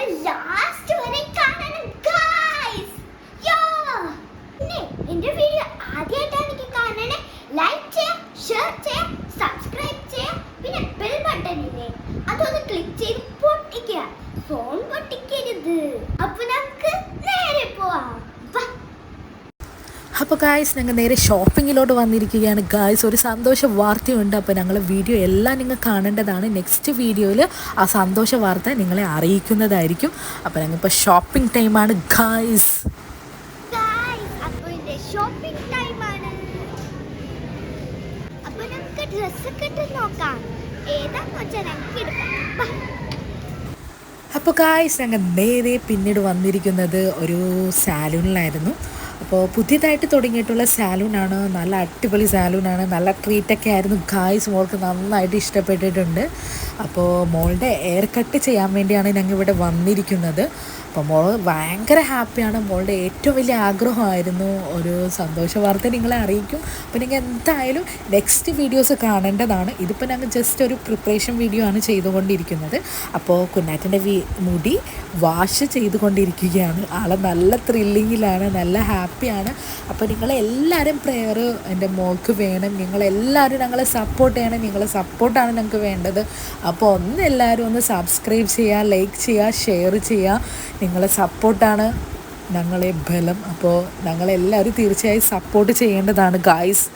哎呀 അപ്പോൾ ഗായ്സ് ഞങ്ങൾ നേരെ ഷോപ്പിങ്ങിലോട്ട് വന്നിരിക്കുകയാണ്. ഗായ്സ് ഒരു സന്തോഷ വാർത്തയുണ്ട്. അപ്പോൾ ഞങ്ങൾ വീഡിയോ എല്ലാം നിങ്ങൾ കാണേണ്ടതാണ്. നെക്സ്റ്റ് വീഡിയോയിൽ ആ സന്തോഷ വാർത്ത നിങ്ങളെ അറിയിക്കുന്നതായിരിക്കും. അപ്പോൾ ഞങ്ങളിപ്പോൾ ഷോപ്പിംഗ് ടൈമാണ് ഗായ്സ് ഷോപ്പിംഗ് ടൈമാണ് അപ്പോൾ നമുക്ക് ഡ്രസ്സൊക്കെ ഇട്ട് നോക്കാം. ഏതാന്ന് വെച്ചാൽ അപ്പോൾ ഗായ്സ് ഞങ്ങൾ നേരെ പിന്നീട് വന്നിരിക്കുന്നത് ഒരു സാലൂണിലായിരുന്നു അപ്പോൾ പുതിയതായിട്ട് തുടങ്ങിയിട്ടുള്ള സാലൂണാണ്. നല്ല അടിപൊളി സാലൂണാണ്. നല്ല ട്രീറ്റൊക്കെ ആയിരുന്നു. ഗായ്സ് മോൾക്ക് നന്നായിട്ട് ഇഷ്ടപ്പെട്ടിട്ടുണ്ട്. അപ്പോൾ മോളുടെ എയർ കട്ട് ചെയ്യാൻ വേണ്ടിയാണ് ഞങ്ങൾ ഇവിടെ വന്നിരിക്കുന്നത്. അപ്പോൾ മോൾ ഭയങ്കര ഹാപ്പിയാണ് മോളുടെ ഏറ്റവും വലിയ ആഗ്രഹമായിരുന്നു ഒരു സന്തോഷ വാർത്ത നിങ്ങളെ അറിയിക്കും. അപ്പോൾ നിങ്ങൾ എന്തായാലും നെക്സ്റ്റ് വീഡിയോസ് കാണേണ്ടതാണ്. ഇതിപ്പോൾ ഞങ്ങൾ ജസ്റ്റ് ഒരു പ്രിപ്പറേഷൻ വീഡിയോ ആണ് ചെയ്തുകൊണ്ടിരിക്കുന്നത്. അപ്പോൾ കുഞ്ഞാറ്റിന്റെ മുടി വാഷ് ചെയ്തുകൊണ്ടിരിക്കുകയാണ്. ആളെ നല്ല ത്രില്ലിങ്ങിലാണ് നല്ല ഹാപ്പിയാണ് അപ്പോൾ നിങ്ങളെല്ലാവരും പ്രെയർ എന്റെ മോൾക്ക് വേണം. നിങ്ങളെല്ലാവരും ഞങ്ങളെ സപ്പോർട്ട് ചെയ്യണം. നിങ്ങളെ സപ്പോർട്ടാണ് ഞങ്ങൾക്ക് വേണ്ടത്. അപ്പോൾ ഒന്ന് എല്ലാവരും ഒന്ന് സബ്സ്ക്രൈബ് ചെയ്യുക ലൈക്ക് ചെയ്യുക ഷെയർ ചെയ്യുക നിങ്ങളെ സപ്പോർട്ടാണ് ഞങ്ങളെ ബലം. അപ്പോൾ ഞങ്ങളെല്ലാവരും തീർച്ചയായും സപ്പോർട്ട് ചെയ്യേണ്ടതാണ് ഗായ്സ്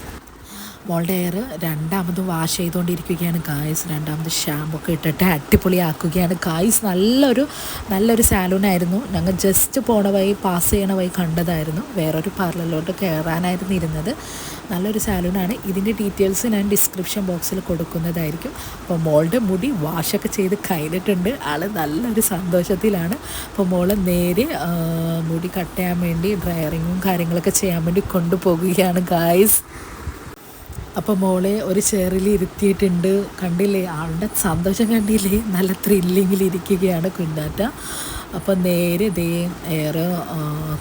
മോളുടെ എയർ രണ്ടാമത് വാഷ് ചെയ്തുകൊണ്ടിരിക്കുകയാണ്. കായ്സ് രണ്ടാമത് ഷാമ്പു ഒക്കെ ഇട്ടിട്ട് അടിപൊളിയാക്കുകയാണ്. കായ്സ് നല്ലൊരു നല്ലൊരു സാലൂണായിരുന്നു ഞങ്ങൾ ജസ്റ്റ് പോണ വഴി പാസ് ചെയ്യണ വഴി കണ്ടതായിരുന്നു. വേറൊരു പാർലറിലോട്ട് കയറാനായിരുന്നു ഇരുന്നത്. നല്ലൊരു സാലൂണാണ് ഇതിന്റെ ഡീറ്റെയിൽസ് ഞാൻ ഡിസ്ക്രിപ്ഷൻ ബോക്സിൽ കൊടുക്കുന്നതായിരിക്കും. അപ്പോൾ മോളുടെ മുടി വാഷൊക്കെ ചെയ്ത് കഴിഞ്ഞിട്ടുണ്ട്. ആൾ നല്ലൊരു സന്തോഷത്തിലാണ്. അപ്പോൾ മോൾ നേരെ മുടി കട്ട് ചെയ്യാൻ വേണ്ടി ഡ്രയറിങ്ങും കാര്യങ്ങളൊക്കെ ചെയ്യാൻ വേണ്ടി കൊണ്ടുപോകുകയാണ് ഗായ്സ് അപ്പോൾ മോളെ ഒരു ചെയറിൽ ഇരുത്തിയിട്ടുണ്ട്. കണ്ടില്ലേ? ആളുടെ സന്തോഷം കണ്ടില്ലേ? നല്ല ത്രില്ലിങ്ങിൽ ഇരിക്കുകയാണ് കുഞ്ഞാറ്റ. അപ്പോൾ നേരെ ദേ എയർ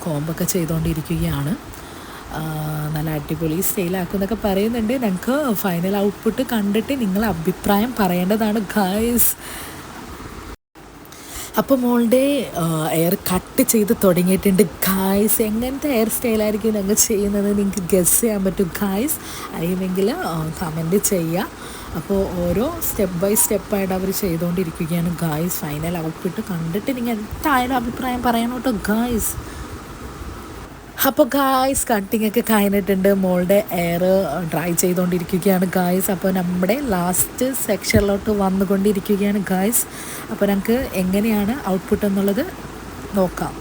കോമ്പൊക്കെ ചെയ്തുകൊണ്ടിരിക്കുകയാണ് നല്ല അടിപൊളി സ്റ്റൈലാക്കുന്നൊക്കെ പറയുന്നുണ്ട്. ഞങ്ങൾക്ക് ഫൈനൽ ഔട്ട്പുട്ട് കണ്ടിട്ട് നിങ്ങൾ അഭിപ്രായം പറയേണ്ടതാണ് ഗായ്സ് അപ്പോൾ മോളുടെ എയർ കട്ട് ചെയ്ത് തുടങ്ങിയിട്ടുണ്ട്. ഗായ്സ് എങ്ങനത്തെ ഹെയർ സ്റ്റൈലായിരിക്കും ഞങ്ങൾ ചെയ്യുന്നത്? നിങ്ങൾക്ക് ഗസ് ചെയ്യാൻ പറ്റും. ഗായ്സ് അറിയുമെങ്കിൽ കമന്റ് ചെയ്യുക അപ്പോൾ ഓരോ സ്റ്റെപ്പ് ബൈ സ്റ്റെപ്പായിട്ട് അവർ ചെയ്തുകൊണ്ടിരിക്കുകയാണ്. ഗായ്സ് ഫൈനൽ ഔട്ട്പുട്ട് കണ്ടിട്ട് നിങ്ങൾ എന്തായാലും അഭിപ്രായം പറയണം കേട്ടോ ഗായ്സ് അപ്പോൾ ഗായ്സ് കട്ടിംഗ് ഒക്കെ കഴിഞ്ഞിട്ടുണ്ട്. മോളുടെ എയർ ഡ്രൈ ചെയ്തുകൊണ്ടിരിക്കുകയാണ് ഗായ്സ് അപ്പോൾ നമ്മുടെ ലാസ്റ്റ് സെക്ഷനിലോട്ട് വന്നുകൊണ്ടിരിക്കുകയാണ് ഗായ്സ് അപ്പോൾ നമുക്ക് എങ്ങനെയാണ് ഔട്ട്പുട്ട് എന്നുള്ളത് നോക്കാം.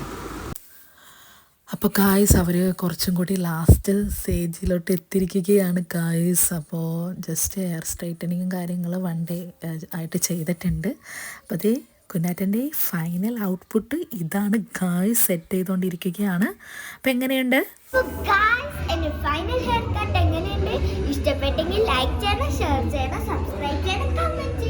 അപ്പോൾ ഗായ്സ് അവർ കുറച്ചും കൂടി ലാസ്റ്റ് സ്റ്റേജിലോട്ട് എത്തിയിരിക്കുകയാണ് ഗായ്സ് അപ്പോൾ ജസ്റ്റ് ഹെയർ സ്ട്രൈറ്റനിങ്ങും കാര്യങ്ങളും വൺ ഡേ ആയിട്ട് ചെയ്തിട്ടുണ്ട്. അപ്പോൾ അതേ കുഞ്ഞാറ്റന്റെ ഫൈനൽ ഔട്ട്പുട്ട് ഇതാണ് ഗായ് സെറ്റ് ചെയ്തുകൊണ്ടിരിക്കുകയാണ് എങ്ങനെയുണ്ട്? അപ്പൊ എന്റെ ഫൈനൽ ഹെയർ കട്ട് എങ്ങനെയുണ്ട്? ഇഷ്ടപ്പെട്ടെങ്കിൽ ലൈക്ക് ചെയ്യണം ഷെയർ ചെയ്യണം സബ്സ്ക്രൈബ് ചെയ്യണം കമന്റ്